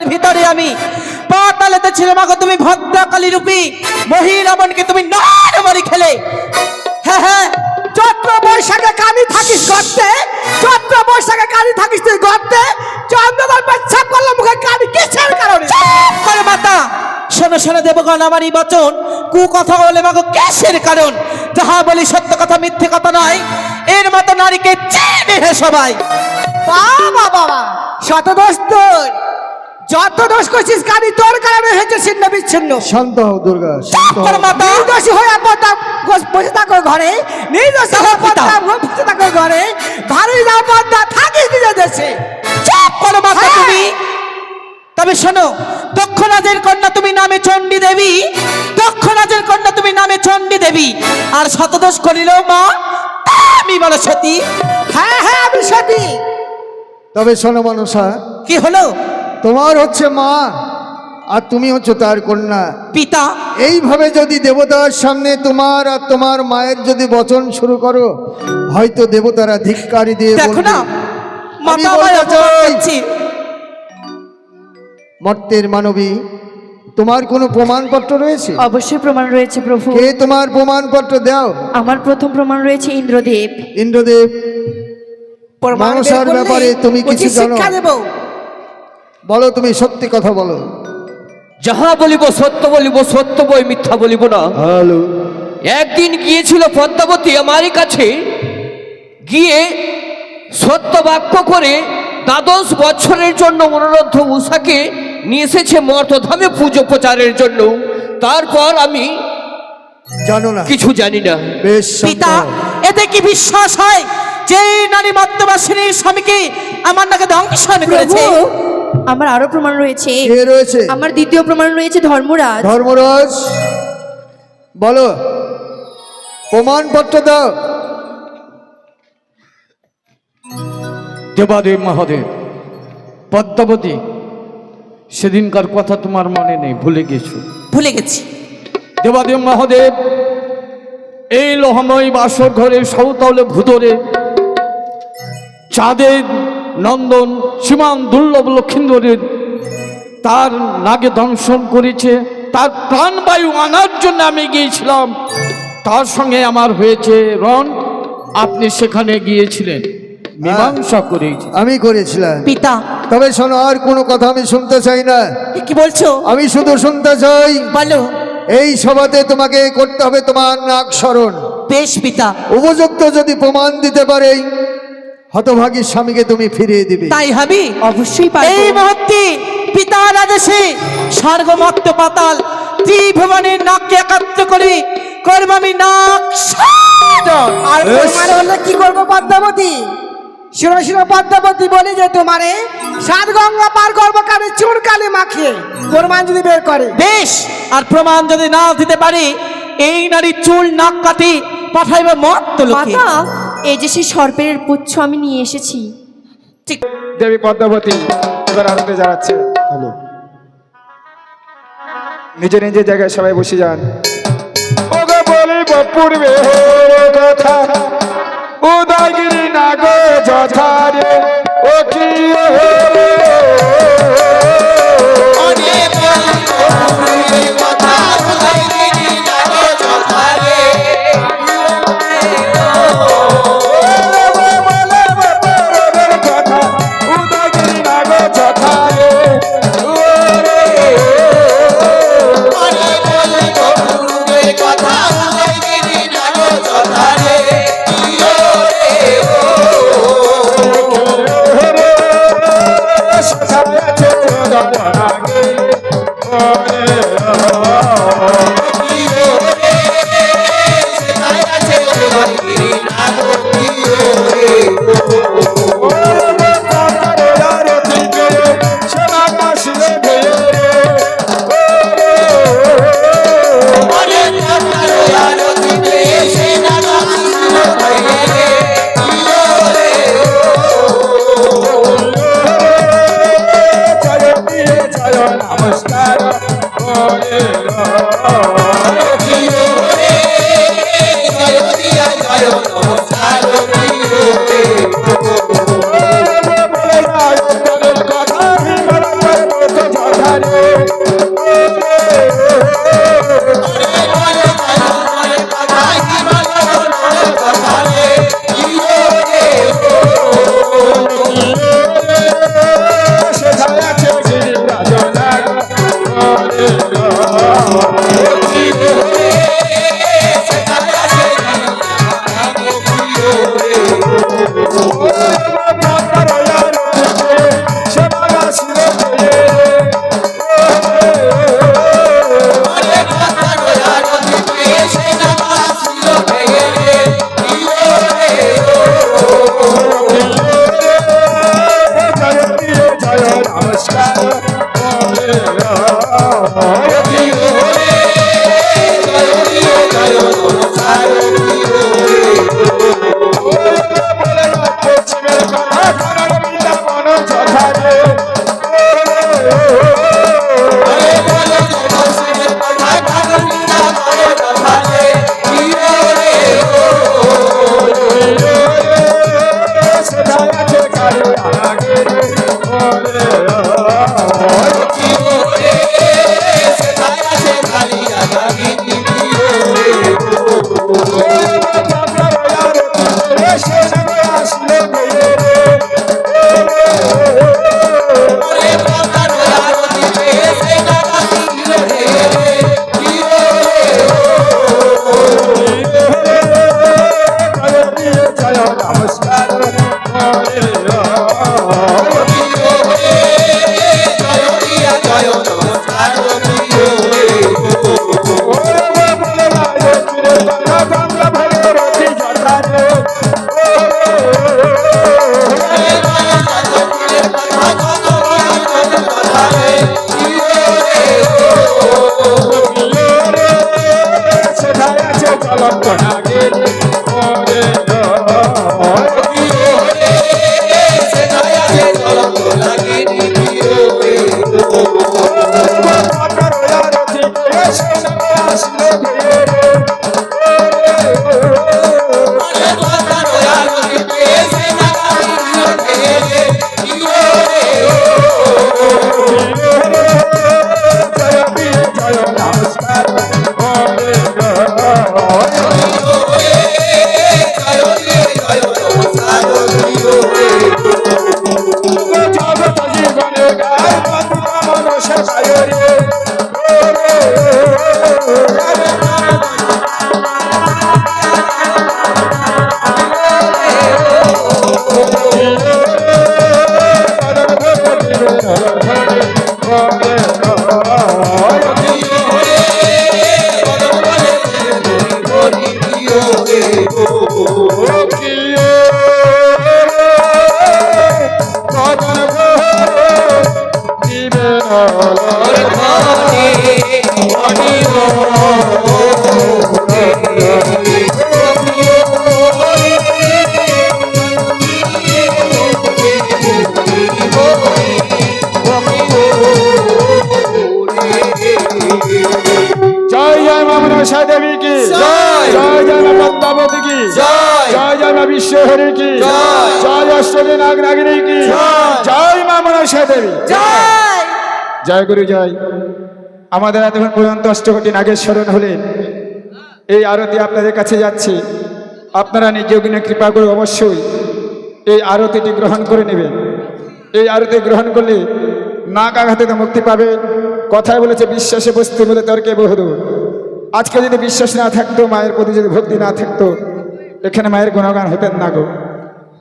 ভিতরে আমি পাতালেতে ছিল মাগো, তুমি ভদ্রাকালী রূপী মহিলামনকে তুমি নারমারি খেলে। হ্যাঁ হ্যাঁ চৈত্র বৈশাখে কানি থাকিস গর্তে, চৈত্র বৈশাখে কানি থাকিস তুই গর্তে চন্দ্রদার পেচ্ছাপ করল মুখে কানি কিসের কারণে? করে মাতা, শোনো শোনো দেবগণ, আমার এই বচন কু কথা বলে মাগো ক্যাশের কারণ? যাহা বলি সত্য কথা, মিথ্যে কথা নয়। এর মতো নারীকে চেনে হে সবাই। বাবা বাবা শত তোর যত দোষ করছিস কানি তোর কারণে হয়েছে ছিন্ন বিচ্ছিন্ন। শান্ত হও দুর্গা শান্ত চুপ করে হও। মাতা নির্দোষী হয়ে পদ্মা বসে থাকো ঘরে। নির্দোষী হয়ে পদ্মা বসে থাকো ঘরে। ভারী না পদ্মা থাকিস নিজের দেশে। চুপ করো মাতা হ্যাঁ। তুমি। তবে শোনো দক্ষরাজের কন্যা তুমি নামে চণ্ডী দেবী। দক্ষরাজের কন্যা তুমি নামে চণ্ডী দেবী। আর শতদোষ করিল মা আমি বলো সতী। হ্যাঁ হ্যাঁ আমি সতী। তবে শোনো মনসা কি হলো? তোমার হচ্ছে মা আর তুমি হচ্ছে তার কন্যা। পিতা। এইভাবে যদি দেবতার সামনে তোমার আর তোমার মায়ের যদি বচন শুরু করো হয়তো দেবতারা ধিক্কারি দিয়ে। মর্তের মানবী তোমার কোনো প্রমাণপত্র রয়েছে? অবশ্যই প্রমাণ রয়েছে প্রভু। কে তোমার প্রমাণপত্র দাও? আমার প্রথম প্রমাণ রয়েছে ইন্দ্রদেব। ইন্দ্রদেব মানুষের ব্যাপারে তুমি কিছু জানো? বলো তুমি সত্যি কথা বলো। যাহা বলিব সত্য বলিব সত্য বই মিথ্যা বলিব না। হ্যালো। একদিন গিয়েছিল পদ্মাবতী আমারই কাছে গিয়ে সত্য বাক্য করে দ্বাদশ বছরের জন্য অনুরোধ উষাকে নিয়ে এসেছে মর্তধামে পুজো প্রচারের জন্য। তারপর আমি জানো না। কিছু জানি না। পিতা এতে কি বিশ্বাস হয় যে এই নারী মত্তবাসিনীর স্বামীকে আমার নাকে দংশন করেছে? আমার আরও প্রমাণ রয়েছে। কে রয়েছে? আমার দ্বিতীয় প্রমাণ রয়েছে ধর্মরাজ। ধর্মরাজ বলো প্রমাণপত্র দাও। দেবাদেব মহাদেব পদ্মাবতী সেদিনকার কথা তোমার মনে নেই ভুলে গেছো? ভুলে গেছি। দেবাদেব মহাদেব এই লোহময় বাসর ঘরে সৌতলে ভূতরে চাঁদের নন্দন সীমান দুর্লভ লক্ষিন্দরের তার নাগে দংশন করেছে। তার প্রাণবায়ু আনার জন্য আমি গিয়েছিলাম। তার সঙ্গে আমার হয়েছে রণ। আপনি সেখানে গিয়েছিলেন। মীমাংসা করেছি। আমি করেছিলাম। পিতা। তবে শোনো আর কোনো কথা আমি শুনতে চাই না। কি বলছো? আমি শুধু শুনতে চাই। বলো। এই সভাতে তোমাকে করতে হবে তোমার নাক স্মরণ বেশ পিতা। উপযুক্ত যদি প্রমাণ দিতে পারে হতভাগী স্বামীকে তুমি ফিরিয়ে দিবে। তাই হবি অবশ্যই এই মুহূর্তে পিতার আদেশে স্বর্গমত্ত পাতাল ত্রিভুবনের নাককে একাত্র করে করব আমি নাক আর। প্রমাণ হলে কি করব পদ্মাবতী? শিরো শিরো পদ্মাবতী বলি যে তোমারে সাত গঙ্গা পার করব কানে চুনকালি মাখিয়ে। প্রমাণ যদি বের করে। বেশ আর প্রমাণ যদি না দিতে পারে এই নারী চুল নাক কাটি পাঠাইবে মত্ত লোকে। মাতা এই যে সেই সর্পের পুচ্ছ আমি নিয়ে এসেছি। ঠিক। দেবী পদ্মাবতী এবার আনন্দে জানাচ্ছে। হ্যালো। নিজে নিজের জায়গায় সবাই বসে যান। ওগো বলিব পূর্বে কথা উদয়গিরি নাগ যথারে ও কি 哎呦 নাগ নাগিনী কি? জয়। মা মনসা দেবী। জয়। গুরু জয়। আমাদের এতক্ষণ পর্যন্ত অষ্টকোটি নাগের স্মরণ হলেন এই আরতি আপনাদের কাছে যাচ্ছে। আপনারা নিজ অগ্নে কৃপা করে অবশ্যই এই আরতিটি গ্রহণ করে নেবেন। এই আরতি গ্রহণ করলে নাক আঘাতে তো মুক্তি পাবে। কথায় বলেছে বিশ্বাসে বস্তু বলে তর্কে বহুদূর। আজকে যদি বিশ্বাস না থাকতো মায়ের প্রতি যদি ভক্তি না থাকতো এখানে মায়ের গুণগান হতেন না গো।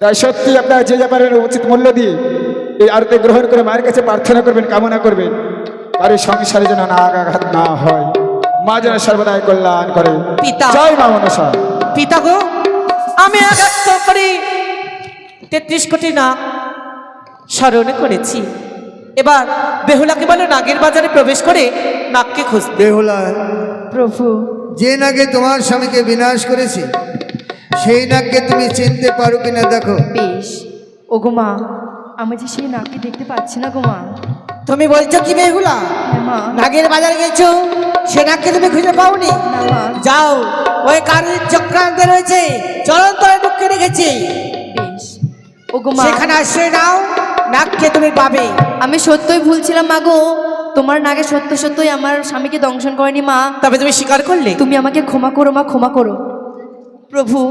তাই সত্যি আপনারা যে যা পারবেন উচিত মূল্য দিয়ে এই আরতি গ্রহণ করে মায়ের কাছে প্রার্থনা করবেন কামনা করবেন। তার এই সংসারে যেন না আঘাত না হয়। মা যেন সর্বদাই কল্যাণ করে। পিতা। জয় মা মনসা। পিতা গো আমি আঘাত করে। তেত্রিশ কোটি না স্মরণ করেছি। এবার বেহুলাকে বলো নাগের বাজারে প্রবেশ করে নাককে খুঁজতে। বেহুলা প্রভু। যে নাগে তোমার স্বামীকে বিনাশ করেছে সেই নাগকে তুমি চিনতে পারো কিনা দেখো। বেশ। ওগো মা আমি যে সেই নাককে দেখতে পাচ্ছি না গো মা। তুমি বলছো কি বেহুলা হ্যাঁ মা। নাগের বাজার গেছো? সে নাককে তুমি খুঁজে পাওনি? মা। যাও ওই কারণের চক্রান্তে রয়েছে। চরন্তরে ঢুকে রেখেছি। বেশ। ওগো মা। সেখানে আশ্রয় নাও নাককে তুমি পাবে। আমি সত্যই ভুলছিলাম মা গো। তোমার নাগে সত্য সত্যই আমার স্বামীকে দংশন করেনি মা। তবে তুমি স্বীকার করলে? তুমি আমাকে ক্ষমা করো মা ক্ষমা করো। প্রভু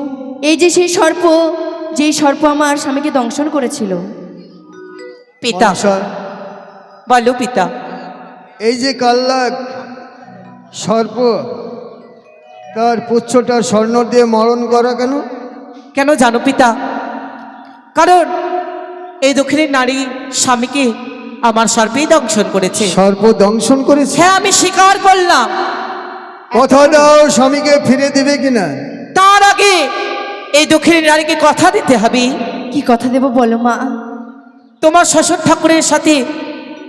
এই যে সেই সর্প যেই সর্প আমার স্বামীকে দংশন করেছিল। পিতা। মনসা, বলো পিতা। এই যে কাল্লাক সর্প তার পুচ্ছটা স্বর্ণ দিয়ে মরণ করা কেন? কেন জানো পিতা? কারণ এই দক্ষিণের নারী স্বামীকে আমার সর্পেই দংশন করেছে। সর্প দংশন করেছে? হ্যাঁ আমি স্বীকার করলাম। কথা দাও স্বামীকে ফিরে দেবে কিনা? তার আগে এই দক্ষিণের নারীকে কথা দিতে হবে। কি কথা দেব বলো মা? তোমার শ্বশুর ঠাকুরের সাথে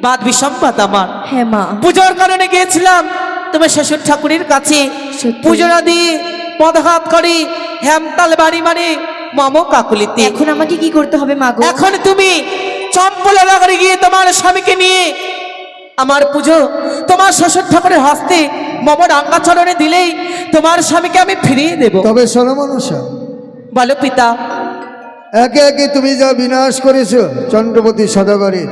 বাদ বিসম্বাদ আমার। হ্যাঁ মা। পুজোর কারণে গিয়েছিলাম। তোমার শ্বশুর ঠাকুরের কাছে সত্যি? পুজো না দিয়ে পদহাত করি হেমতাল বাড়ি মানে মম কাকুলিতে। এখন আমাকে কি করতে হবে মা এখন তুমি চম্পলা নগরে গিয়ে তোমার স্বামীকে নিয়ে আমার পুজো। তোমার শ্বশুর ঠাকুরের হস্তে মম রাঙ্গাচরণে দিলেই তোমার স্বামীকে আমি ফিরিয়ে দেব। তবে শোনো মনসা বলো পিতা। একে একে তুমি যা বিনাশ করেছ চন্দ্রপতি সদাগরের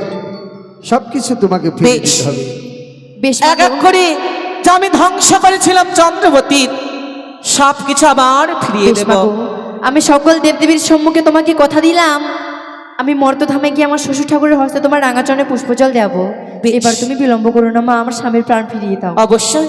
সব কিছু তোমাকে বেশ। দিতে হবে। বেশ এক এক করে যা আমি ধ্বংস করেছিলাম চন্দ্রবতীর সব কিছু আবার ফিরিয়ে দেব। আমি সকল দেবদেবীর সম্মুখে তোমাকে কথা দিলাম। আমি মর্তধামে গিয়ে আমার শ্বশুর ঠাকুরের হস্তে তোমার রাঙাচরণে পুষ্পজল দেবো এবার তুমি বিলম্ব করো না মা আমার স্বামীর প্রাণ ফিরিয়ে দাও। অবশ্যই।